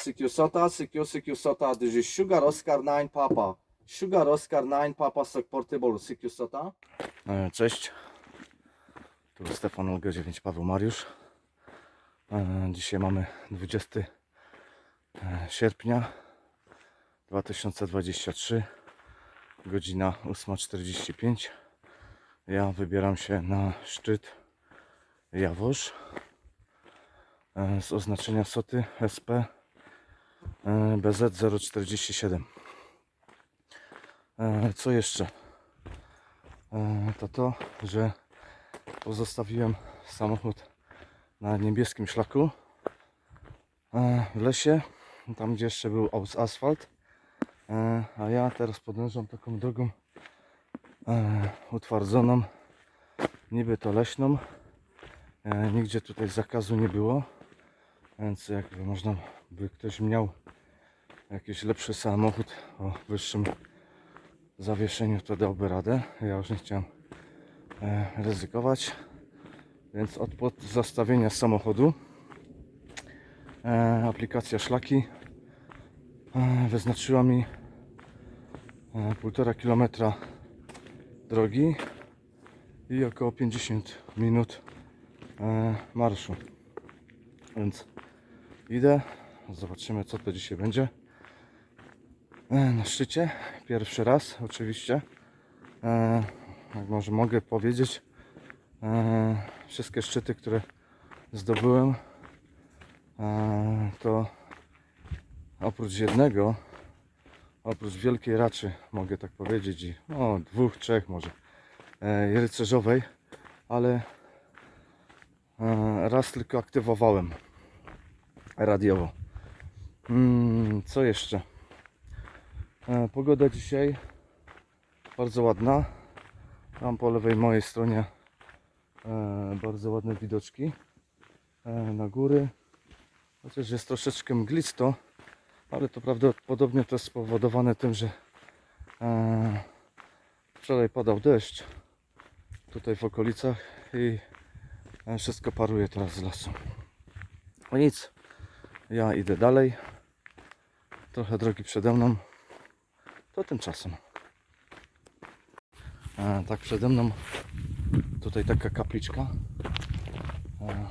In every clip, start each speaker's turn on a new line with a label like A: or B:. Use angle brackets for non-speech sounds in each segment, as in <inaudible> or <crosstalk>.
A: CQ SOTA, CQ CQ SOTA, this is Sugar Oscar 9 Papa. Sugar Oscar 9 Papa Portable CQ SOTA. E, Cześć. Tu Stefan Olga 9 Paweł Mariusz. E, Dzisiaj mamy 20 e, sierpnia 2023. Godzina 8.45. Ja wybieram się na szczyt Jaworzz e, z oznaczenia SOTY SP BZ047. E, Co jeszcze? E, To to, że pozostawiłem samochód na niebieskim szlaku e, w lesie, tam gdzie jeszcze był as- asfalt. E, A ja teraz podążam taką drogą e, utwardzoną, niby to leśną. E, Nigdzie tutaj zakazu nie było, więc jakby można by ktoś miał jakiś lepszy samochód o wyższym zawieszeniu, to dałby radę. Ja już nie chciałem e, ryzykować, więc od zastawienia samochodu e, aplikacja szlaki e, wyznaczyła mi e, półtora kilometra drogi i około 50 minut marszu. Więc idę, zobaczymy co to dzisiaj będzie. E, na szczycie, pierwszy raz oczywiście. E, jak może mogę powiedzieć, e, wszystkie szczyty, które zdobyłem, to oprócz jednego, oprócz Wielkiej Raczy, mogę tak powiedzieć, i o, dwóch, trzech może, e, rycerzowej, ale Raz tylko aktywowałem radiowo. Mm, co jeszcze? E, Pogoda dzisiaj bardzo ładna. Tam po lewej mojej stronie e, bardzo ładne widoczki e, na góry. Chociaż jest troszeczkę mglisto, ale to prawdopodobnie to jest spowodowane tym, że e, wczoraj padał deszcz tutaj w okolicach i a Wszystko paruje teraz z lasu. No nic, ja idę dalej. Trochę drogi przede mną. To tymczasem. E, tak przede mną tutaj taka kapliczka. E,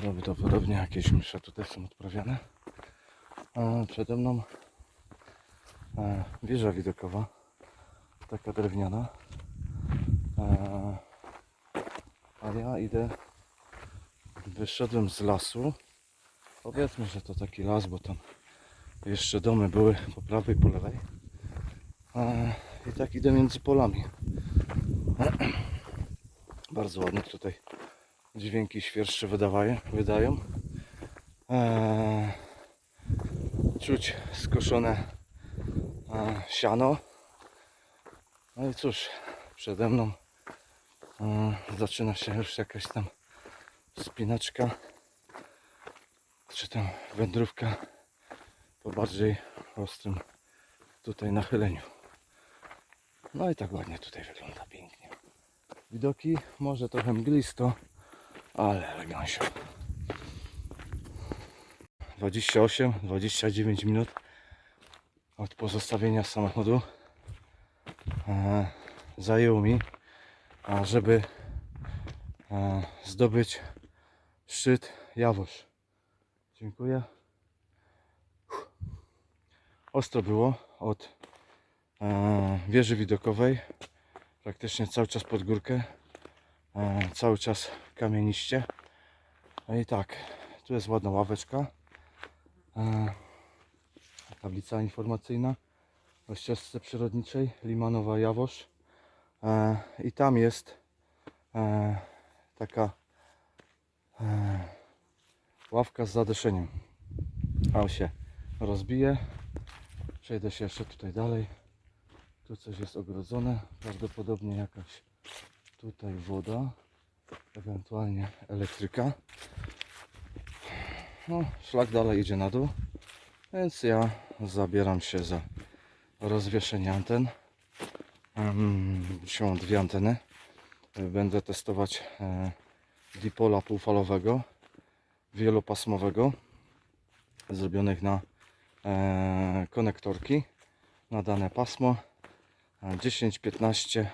A: Prawdopodobnie jakieś msze tutaj są odprawiane. E, przede mną e, wieża widokowa. Taka drewniana. E, a ja idę, wyszedłem z lasu. Powiedzmy, że to taki las, bo tam jeszcze domy były po prawej, po lewej. E, I tak idę między polami. <clears throat> Bardzo ładne tutaj dźwięki świerszcze wydawają, wydają. E, czuć skoszone e, siano. No i cóż, przede mną Zaczyna się już jakaś tam spinaczka, czy tam wędrówka po bardziej ostrym tutaj nachyleniu. No i tak ładnie tutaj wygląda pięknie. Widoki może trochę mglisto, ale elegancio. 28-29 minut od pozostawienia samochodu e, zajęło mi żeby e, zdobyć szczyt Jaworzz. Dziękuję. Ostro było od e, wieży widokowej, praktycznie cały czas pod górkę, e, cały czas kamieniście. No i tak, tu jest ładna ławeczka, e, tablica informacyjna o ścieżce przyrodniczej Limanowa Jaworzz. E, I tam jest taka ławka z zadeszeniem. A się rozbije. Przejdę się jeszcze tutaj dalej. Tu coś jest ogrodzone. Prawdopodobnie jakaś tutaj woda. Ewentualnie elektryka. No, szlak dalej idzie na dół. Więc ja zabieram się za rozwieszenie anten. Są dwie anteny. Będę testować e, dipola półfalowego, wielopasmowego. zrobionych na e, konektorki na dane pasmo e, 10, 15,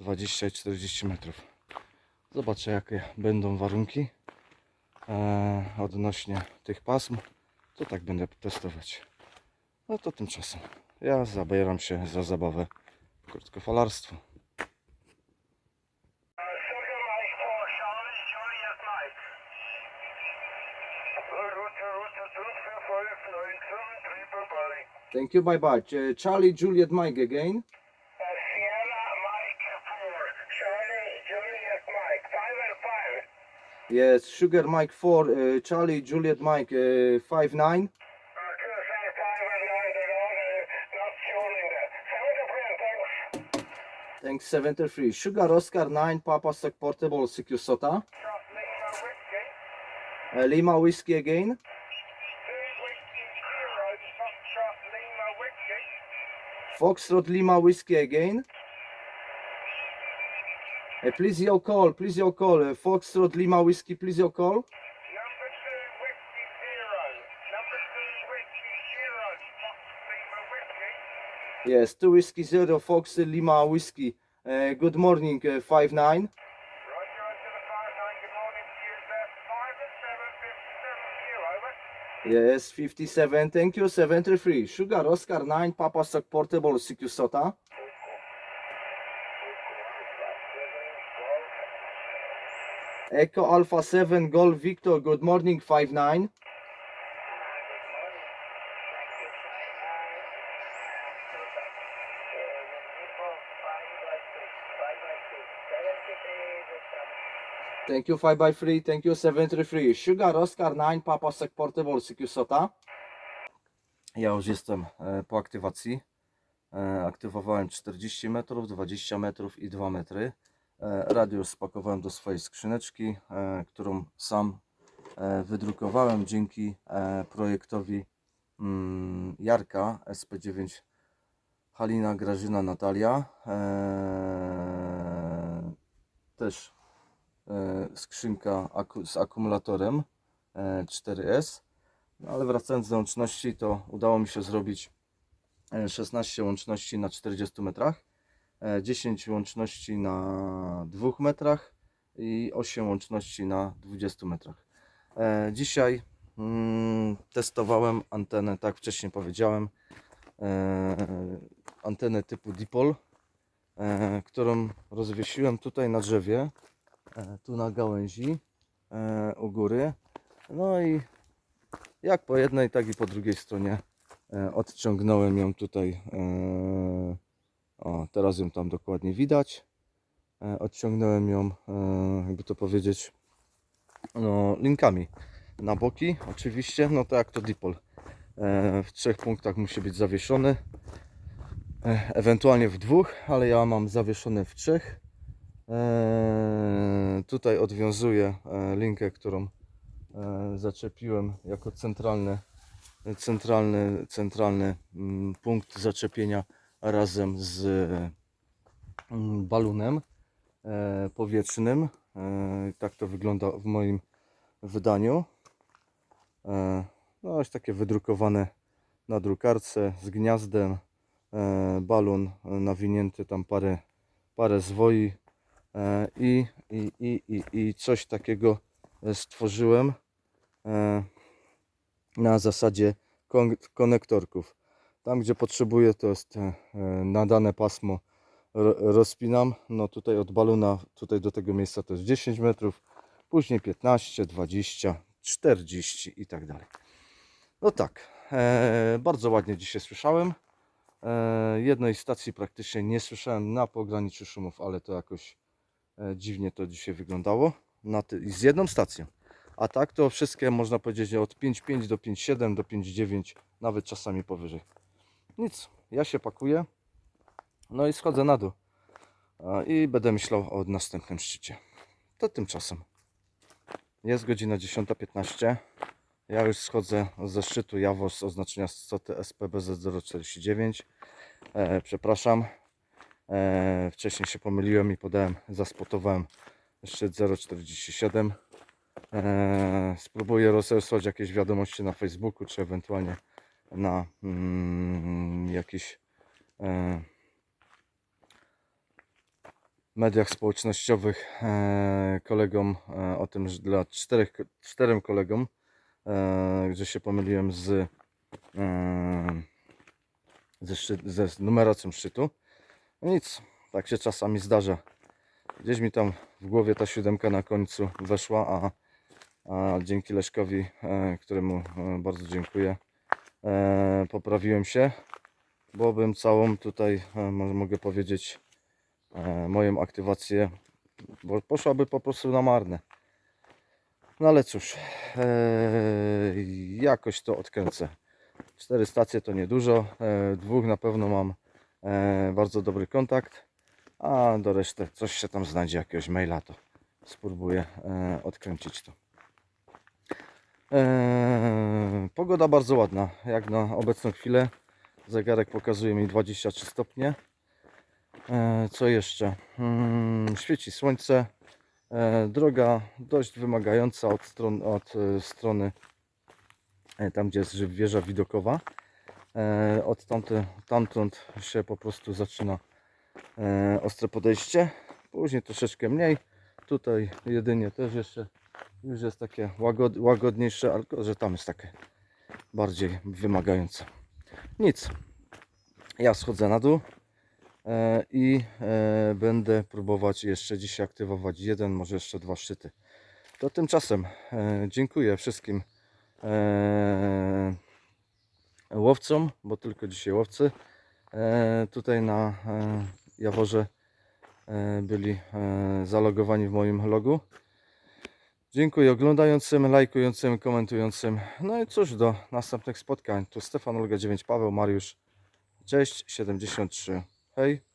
A: 20 i 40 metrów. Zobaczę jakie będą warunki e, odnośnie tych pasm. To tak będę testować. No to tymczasem ja zabieram się za zabawę krótkofalarstwo. Thank you, bye bye. Charlie Juliet Mike again.
B: Uh, Sierra Mike 4, Charlie, Juliet Mike, 5 and 5.
A: Yes, Sugar Mike 4, uh, Charlie Juliet Mike uh, 5 9.
B: Uh, QSL 5 and 9, they're all uh, not tuning there. 73, thanks.
A: Thanks 73. Sugar Oscar 9, Papa Stock Portable
B: Lima Whiskey,
A: Uh, Lima Whiskey again.
B: 2 Whiskey 0, Foxtrot Lima Whiskey.
A: Foxtrot Lima Whiskey again. Uh, please your call, please your call. Uh, Foxtrot Lima Whiskey, please your call.
B: Number 2 Whiskey 0, number 2 Whiskey 0, Fox Lima Whiskey.
A: Yes, 2 Whiskey 0, Fox Lima Whiskey. Uh, good morning, uh, 5 9.
B: Roger, onto the 5 9, good morning to you, sir. 5 and 7, 57 you, over.
A: Yes, 57. Thank you, 73. Sugar Oscar 9, Papa Stock Portable Secusota. Echo Alpha 7, Golf Victor, good morning, 5 Thank you, 5 by 3. Thank you, 73. Sugar Oscar 9, Papa Stock Portable Secusota. Ja już jestem e, po aktywacji. E, Aktywowałem 40 metrów, 20 metrów i 2 metry. E, Radio spakowałem do swojej skrzyneczki, którą sam wydrukowałem dzięki projektowi mm, Jarka SP9 Halina Grażyna Natalia. Też skrzynka aku- z akumulatorem e, 4S. No ale wracając do łączności, to udało mi się zrobić e, 16 łączności na 40 metrach, e, 10 łączności na 2 metrach i 8 łączności na 20 metrach. E, Dzisiaj mm, testowałem antenę, tak wcześniej powiedziałem, e, antenę typu dipol, e, którą rozwiesiłem tutaj na drzewie, e, tu na gałęzi e, u góry. No i jak po jednej, tak i po drugiej stronie e, odciągnąłem ją tutaj. e, O, teraz ją tam dokładnie widać. E, Odciągnąłem ją, e, jakby to powiedzieć, no, linkami na boki, oczywiście. No to jak to dipol. E, W trzech punktach musi być zawieszony. E, Ewentualnie w dwóch, ale ja mam zawieszony w trzech. E, Tutaj odwiązuję e, linkę, którą e, zaczepiłem jako centralny, centralny, centralny mm, punkt zaczepienia razem z mm, balunem powietrznym. Tak to wygląda w moim wydaniu. No, takie wydrukowane na drukarce z gniazdem. Balon nawinięty tam parę, parę zwoi i, i, i, i, i coś takiego e, stworzyłem e, na zasadzie kon- konektorków. Tam gdzie potrzebuję to jest e, na dane pasmo ro- rozpinam. No tutaj od balona tutaj do tego miejsca to jest 10 metrów, później 15, 20, 40 i tak dalej. No tak, e, bardzo ładnie dzisiaj słyszałem. E, jednej stacji praktycznie nie słyszałem na pograniczu szumów, ale to jakoś e, dziwnie to dzisiaj wyglądało. Z jedną stacją. A tak to wszystkie można powiedzieć od 5.5 do 5.7 do 5.9, nawet czasami powyżej. Nic, ja się pakuję. No i schodzę na dół. A, I będę myślał o następnym szczycie. To tymczasem. Jest godzina 10.15. Ja już schodzę ze szczytu Jawosz z oznaczenia SCOTY SPBZ049. E, przepraszam. E, wcześniej się pomyliłem i podałem, zaspotowałem szczyt 047. E, spróbuję rozesłać jakieś wiadomości na Facebooku, czy ewentualnie na mm, jakichś e, mediach społecznościowych kolegom o tym, że dla czterech, czterem kolegom, e, że się pomyliłem z, ze, ze numeracją szczytu. Nic, tak się czasami zdarza. Gdzieś mi tam w głowie ta siódemka na końcu weszła, a, a dzięki Leszkowi, e, któremu e, bardzo dziękuję, e, poprawiłem się, bo bym całą tutaj, mogę powiedzieć, moją aktywację, bo poszłaby po prostu na marne. No ale cóż, jakoś to odkręcę. Cztery stacje to niedużo, dwóch na pewno mam bardzo dobry kontakt, a do reszty coś się tam znajdzie, jakiegoś maila, to spróbuję e, odkręcić to. E, pogoda bardzo ładna, jak na obecną chwilę. Zegarek pokazuje mi 23 stopnie. E, co jeszcze? Mm, świeci słońce. E, droga dość wymagająca od, stron, od e, strony e, tam, gdzie jest wieża widokowa. E, od tamtąd się po prostu zaczyna e, ostre podejście. Później troszeczkę mniej. Tutaj jedynie też jeszcze już jest takie łagod, łagodniejsze, ale że tam jest takie bardziej wymagające. Nic. Ja schodzę na dół e, i będę próbować jeszcze dzisiaj aktywować jeden, może jeszcze dwa szczyty. To tymczasem dziękuję wszystkim łowcom, bo tylko dzisiaj łowcy e, tutaj na e, Jaworze e, byli zalogowani w moim logu. Dziękuję oglądającym, lajkującym, komentującym. No i cóż, do następnych spotkań. Tu Stefan Olga 9 Paweł Mariusz. Cześć 73. Hej.